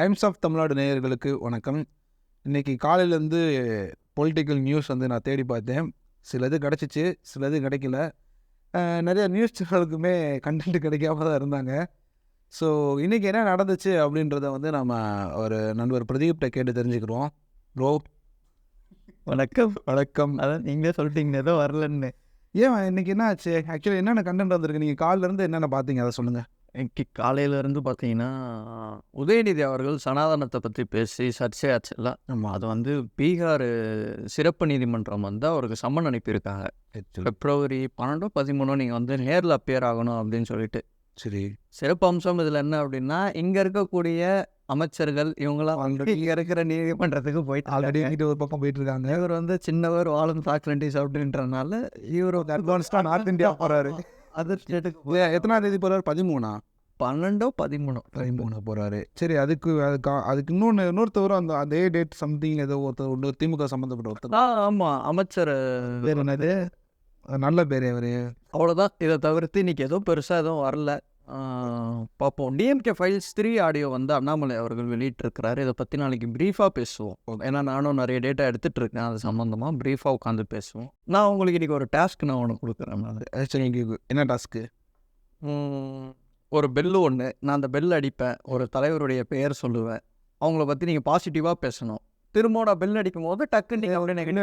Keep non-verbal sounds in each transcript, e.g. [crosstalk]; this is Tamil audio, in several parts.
டைம்ஸ் ஆஃப் தமிழ்நாடு நேயர்களுக்கு வணக்கம். இன்றைக்கி காலையிலேருந்து பொலிட்டிக்கல் நியூஸ் வந்து நான் தேடி பார்த்தேன். சிலது கிடச்சிச்சு சிலது கிடைக்கல. நிறைய நியூஸ் சேனலுக்குமே கண்டென்ட் கிடைக்காம தான் இருந்தாங்க. ஸோ இன்றைக்கி என்ன நடந்துச்சு அப்படின்றத வந்து நம்ம ஒரு நண்பர் பிரதீப்கிட்ட கேட்டு தெரிஞ்சுக்கிறோம். ப்ரோ வணக்கம். வணக்கம். அதான் நீங்களே சொல்லிட்டீங்க ஏதோ வரலன்னு. ஏன் இன்னைக்கு என்ன ஆச்சு ஆக்சுவலி என்னென்ன கண்டென்ட் வந்திருக்கு? நீங்கள் காலிலேருந்து என்னென்ன பார்த்தீங்க? அதை சொல்லுங்கள் இன்னைக்கு காலையில இருந்து பார்த்தீங்கன்னா உதயநிதி அவர்கள் சனாதனத்தை பற்றி பேசி சர்ச்சையாச்சுல்ல ஆமாம் அது வந்து பீகார் சிறப்பு நீதிமன்றம் வந்து அவருக்கு சம்மன் அனுப்பியிருக்காங்க. பிப்ரவரி பன்னெண்டோ பதிமூணோ நீங்கள் வந்து நேரில் அப்பியர் ஆகணும் அப்படின்னு சொல்லிட்டு. சரி. சிறப்பு அம்சம் இதில் என்ன அப்படின்னா இங்கே இருக்கக்கூடிய அமைச்சர்கள் இவங்களாம் வந்து இங்கே இருக்கிற நீதிமன்றத்துக்கு போயிட்டு ஆல்ரெடி வீட்டு ஒரு பக்கம் போயிட்டு இருக்காங்க இவர் வந்து சின்னவர் வாழும் சாக்லண்டிஸ் அப்படின்றனால இவர் அட்வான்ஸ்டாக நார்த் இந்தியா போகிறாரு அதர் ஸ்டேட்டுக்கு எத்தனாம் தேதி போகிறாரு பதிமூணா? பன்னெண்டோ பதிமூணோ பதிமூணு போகிறாரு சரி அதுக்கு அதுக்கு அதுக்கு இன்னொன்று இன்னொருத்தவரும் அந்த அதே டேட் சம்திங் ஏதோ ஒருத்தர் இன்னொரு திமுக சம்மந்தப்பட்ட ஒருத்தர். ஆமாம் அமைச்சர் பேர் என்னது? நல்ல பேர் அவர். அவ்வளோதான் இதை தவிர்த்து இன்னைக்கு ஏதோ பெருசாக எதுவும் வரல. பார்ப்போம். டிஎம்கே ஃபைல்ஸ் த்ரீ ஆடியோ வந்து அண்ணாமலை அவர்கள் வெளியிட்டிருக்கிறாரு. இதை பற்றி நாளைக்கு ப்ரீஃபாக பேசுவோம். ஏன்னா நானும் நிறைய டேட்டா எடுத்துகிட்டு இருக்கேன். அது சம்மந்தமாக ப்ரீஃபாக உட்காந்து பேசுவோம். நான் உங்களுக்கு இன்றைக்கி ஒரு டாஸ்க் நான் ஒன்று கொடுக்குறேன். இங்க என்ன டாஸ்க்கு ஒரு பெல்லு ஒன்று நான் அந்த பெல் அடிப்பேன் ஒரு தலைவருடைய பெயர் சொல்லுவேன். அவங்கள பற்றி நீங்கள் பாசிட்டிவாக பேசணும். திரும்ப நான் பெல் அடிக்கும் போது டக்குன்னு நீங்கள்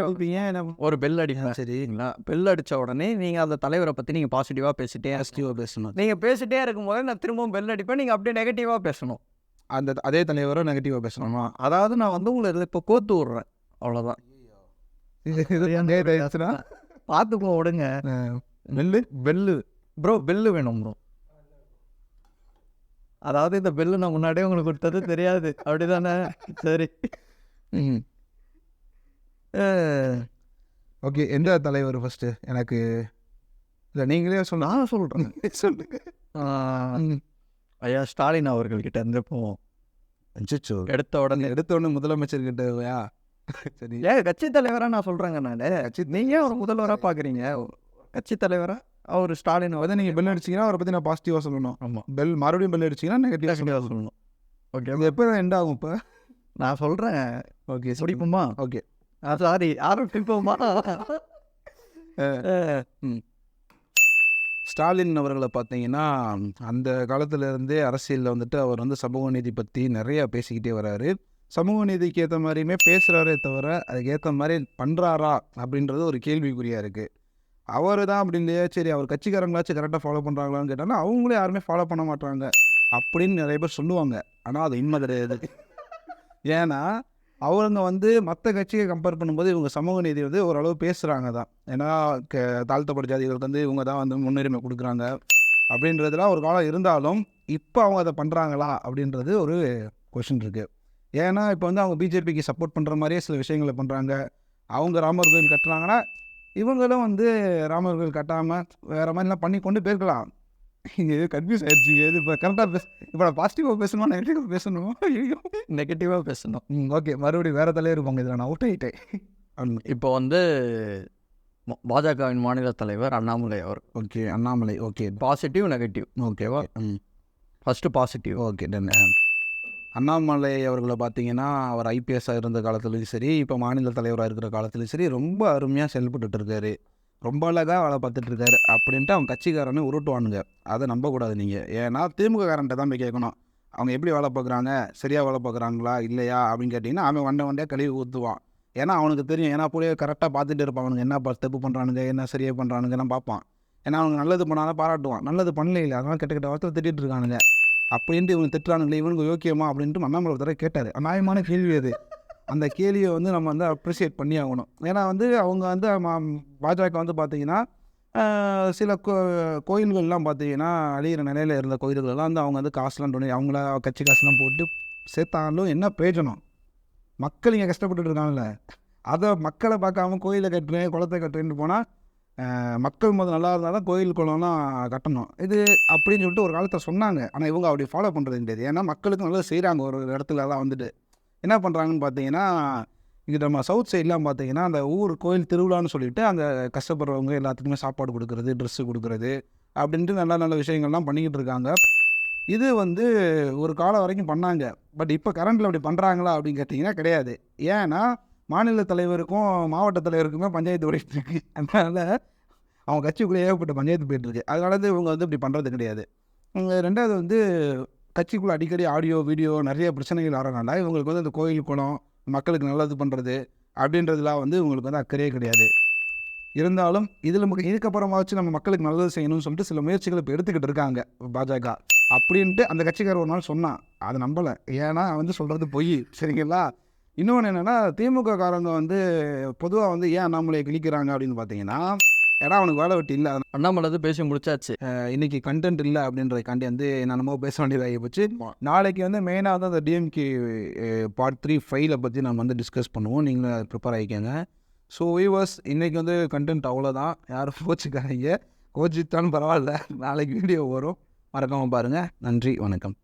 அப்படியே நெகட்டிவ் ஒரு பெல் அடிப்பேன். சரி சரிங்களா. பெல் அடித்த உடனே நீங்கள் அந்த தலைவரை பற்றி நீங்கள் பாசிட்டிவாக பேசிட்டே பாசிட்டிவாக பேசணும். நீங்கள் பேசிட்டே இருக்கும்போது நான் திரும்பவும் பெல் அடிப்பேன் நீங்கள் அப்படியே நெகட்டிவாக பேசணும். அந்த அதே தலைவரும் நெகட்டிவாக பேசணுமா? அதாவது நான் வந்து உங்களை இப்போ கோத்து விட்றேன். அவ்வளோதான் பார்த்துக்கோ விடுங்க. நெல்லு பெல்லு ப்ரோ பெல்லு வேணும் ப்ரோ அதாவது இந்த பெல்லு நான் முன்னாடியே உங்களுக்கு கொடுத்தது தெரியாது. அப்படிதானே? சரி. ம் ஓகே எந்த தலைவர் ஃபஸ்ட்டு எனக்கு இல்லை நீங்களே சொன்னா நான் சொல்கிறேன் சொல்லுங்க. ஐயா ஸ்டாலின் அவர்கள்கிட்ட இருந்து போவோம் அச்சச்சோ. எடுத்த உடனே. எடுத்த உடனே முதலமைச்சர் கிட்டயா சரி. ஏன் கட்சி தலைவராக நான் சொல்கிறேங்க நான். கட்சி நீங்கள் ஒரு முதல்வராக பார்க்குறீங்க கட்சி தலைவராக அவர் ஸ்டாலின் அதை நீங்கள் பெல் அடிச்சீங்கன்னா அவரை பற்றி நான் பாசிட்டிவாக சொல்லணும். ஆமாம் பெல் மறுபடியும் பெல் அடிச்சீங்கன்னா நெகட்டிவாக சொல்லணும். சொல்லணும். ஓகே இது எப்போ எண்ட் ஆகும் இப்போ? நான் சொல்கிறேன் ஓகே முடிப்போமா ஓகே சாரி ஆரம்பிப்போமா ஸ்டாலின் அவர்களை பார்த்தீங்கன்னா அந்த காலத்துல இருந்தே அரசியலில் வந்துட்டு அவர் வந்து சமூக நீதி பற்றி நிறைய பேசிக்கிட்டே வராரு. சமூக நீதிக்கு ஏற்ற மாதிரியுமே பேசுகிறாரே தவிர அதுக்கு ஏற்ற மாதிரி பண்ணுறாரா அப்படின்றது ஒரு கேள்விக்குறியாக இருக்குது அவர் தான் அப்படி இல்லையா? சரி அவர் கட்சிக்காரங்களாச்சும் கரெக்டாக ஃபாலோ பண்ணுறாங்களான்னு கேட்டாலும் அவங்களே யாருமே ஃபாலோ பண்ண மாட்டாங்க அப்படின்னு நிறைய பேர் சொல்லுவாங்க. ஆனால் அது உண்மை கிடையாது. ஏன்னா அவங்க வந்து மற்ற கட்சியை கம்பேர் பண்ணும்போது இவங்க சமூக நீதி வந்து ஓரளவு பேசுகிறாங்க தான். ஏன்னா க தாழ்த்தப்பட்ட ஜாதிகளுக்கு வந்து இவங்க தான் வந்து முன்னுரிமை கொடுக்குறாங்க. அப்படின்றதுலாம் ஒரு காலம் இருந்தாலும் இப்போ அவங்க அதை பண்ணுறாங்களா அப்படின்றது ஒரு கொஷின் இருக்குது ஏன்னா இப்போ வந்து அவங்க பிஜேபிக்கு சப்போர்ட் பண்ணுற மாதிரியே சில விஷயங்களை பண்ணுறாங்க அவங்க ராமர் கோயில் கட்டுறாங்கன்னா இவங்களும் வந்து ராமர் கோயில் கட்டாமல் வேறு மாதிரிலாம் பண்ணி கொண்டு போயிருக்கலாம். இங்கே எது கன்ஃபியூஸ் ஆயிடுச்சு எது இப்போ கரெக்டாக பேச இப்போ நான் பாசிட்டிவாக பேசணுமா நெகட்டிவாக பேசணுமா? ஐயோ. நெகட்டிவாக பேசணும். ம் ஓகே மறுபடியும் வேறு தலைவர் இருப்பாங்க இதில். நான் அவுட் ஆகிட்டேன் இப்போ வந்து பாஜகவின் மாநில தலைவர் அண்ணாமலை அவர். Okay Annamalai okay positive negative ஓகேவா ம். First positive okay done Annamalai அவர்களை பார்த்தீங்கன்னா அவர் ஐபிஎஸ்ஸாக இருந்த காலத்துலேயும் சரி இப்போ மாநில தலைவராக இருக்கிற காலத்துலேயும் சரி ரொம்ப அருமையாக செயல்பட்டுட்டு இருக்காரு. ரொம்ப அழகாக வேலை பார்த்துட்டு இருக்காரு அப்படின்ட்டு அவங்க கட்சிக்காரனே உருட்டுவானுங்க. அதை நம்பக்கூடாது நீங்கள் ஏன்னா திமுக காரன்ட்ட தான் போய் கேட்கணும். அவங்க எப்படி வேலை பார்க்குறாங்க? சரியாக வேலை பார்க்குறாங்களா? இல்லையா? அப்படின்னு கேட்டிங்கன்னா அவன் வண்டை வண்டியாக கழுவி ஊற்றுவான் ஏன்னா அவனுக்கு தெரியும். ஏன்னா போய் கரெக்டாக பார்த்துட்டு இருப்பான். அவனுக்கு என்ன ப- தப்பு பண்ணுறானுங்க என்ன சரியாக பண்ணுறானுங்கலாம் பார்ப்பான். ஏன்னா அவனுக்கு நல்லது பண்ணாலும் பாராட்டுவான். நல்லது பண்ணல இல்லை அதனால் கெட்ட கெட்ட வார்த்தை திட்டிகிட்டு இருக்கானுங்க. அப்படின்ட்டு இவங்க திட்டுறானுங்களே இவனுக்கு யோக்கியமா அப்படின்ட்டு அண்ணாமலை ஒரு தடவை கேட்டார். நியாயமான கேள்வி அது. அந்த கேள்வியை வந்து நம்ம வந்து அப்ரிஷியேட் பண்ணி ஆகணும். ஏன்னா வந்து அவங்க வந்து பாஜக வந்து பார்த்தீங்கன்னா சில கோ கோயில்கள்லாம் பார்த்தீங்கன்னா அழியிற நிலையில் இருந்த கோயில்களெல்லாம் வந்து அவங்க வந்து காசுலாம் டொனே அவங்கள கட்சி காசுலாம் போட்டு சேர்த்தாலும் என்ன பிரயோஜனம்? மக்கள் இங்கே கஷ்டப்பட்டுட்டு இருக்காங்கல்ல. அதை மக்களை பார்க்காம கோயிலை கட்டுறேன் குளத்தை கட்டுறேன்னு போனால் மக்கள் முதல் நல்லா இருந்தால் தான் கோயில் குளம்லாம் கட்டணும். இது அப்படின்னு சொல்லிட்டு ஒரு காலத்தில் சொன்னாங்க. ஆனால் இவங்க அப்படி ஃபாலோ பண்ணுறது கிடையாது ஏன்னா மக்களுக்கு நல்லா செய்கிறாங்க ஒரு இடத்துலலாம் வந்துட்டு. என்ன பண்ணுறாங்கன்னு பார்த்தீங்கன்னா இங்கே நம்ம சவுத் சைட்லாம் பார்த்தீங்கன்னா அந்த ஊர் கோயில் திருவிழான்னு சொல்லிட்டு அங்கே கஷ்டப்படுறவங்க எல்லாத்துக்குமே சாப்பாடு கொடுக்குறது ட்ரெஸ்ஸு கொடுக்குறது அப்படின்ட்டு நல்ல நல்ல விஷயங்கள்லாம் பண்ணிக்கிட்டு இருக்காங்க. இது வந்து ஒரு காலம் வரைக்கும் பண்ணாங்க. பட் இப்போ கரண்டில் அப்படி பண்ணுறாங்களா அப்படின்னு கேட்டிங்கன்னா கிடையாது. ஏன்னா மாநில தலைவருக்கும் மாவட்ட தலைவருக்குமே பஞ்சாயத்து ஓடிட்டு இருக்கு அதனால் அவங்க கட்சிக்குள்ளே ஏகப்பட்ட பஞ்சாயத்து போயிட்டுருக்கு. அதனால வந்து இவங்க வந்து இப்படி பண்ணுறது கிடையாது. ரெண்டாவது வந்து கட்சிக்குள்ளே அடிக்கடி ஆடியோ வீடியோ நிறைய பிரச்சனைகள் வரனால இவங்களுக்கு வந்து அந்த கோயில் குளம் மக்களுக்கு நல்லது பண்ணுறது அப்படின்றதுலாம் வந்து இவங்களுக்கு வந்து அக்கறையே கிடையாது. இருந்தாலும் இதில் நமக்கு இதுக்கப்புறமாச்சும் நம்ம மக்களுக்கு நல்லது செய்யணும்னு சொல்லிட்டு சில முயற்சிகள் இப்போ எடுத்துக்கிட்டு இருக்காங்க பாஜக. அப்படின்ட்டு அந்த கட்சிக்காரர் ஒரு நாள் சொன்னான். அதை நம்பலை. ஏன்னா வந்து சொல்கிறது பொய். சரிங்களா? இன்னொன்று என்னென்னா திமுக காரங்க வந்து பொதுவாக வந்து ஏன் அண்ணாமலையை கிழிக்கிறாங்க அப்படின்னு பார்த்தீங்கன்னா ஏன்னா அவனுக்கு வேலை வெட்டி இல்லை. அண்ணாமலை வந்து பேசி முடிச்சாச்சு. இன்னைக்கு கண்டென்ட் இல்லை அப்படின்றதுக்காண்டி வந்து என்னென்னமோ பேச வேண்டியதாகி போச்சு. நாளைக்கு வந்து மெயினாக வந்து அந்த டிஎம்கே பார்ட் த்ரீ ஃபைலை பற்றி நம்ம வந்து டிஸ்கஸ் பண்ணுவோம். நீங்களும் ப்ரிப்பேர் ஆகிக்கோங்க. ஸோ வீவர்ஸ் இன்றைக்கி வந்து கண்டென்ட் அவ்வளோதான் யாரும் [laughs] கோச்சிக்காதீங்க. கோச்சித்தாலும் பரவாயில்ல. நாளைக்கு வீடியோ வரும். மறக்காமல் பாருங்கள் நன்றி வணக்கம்.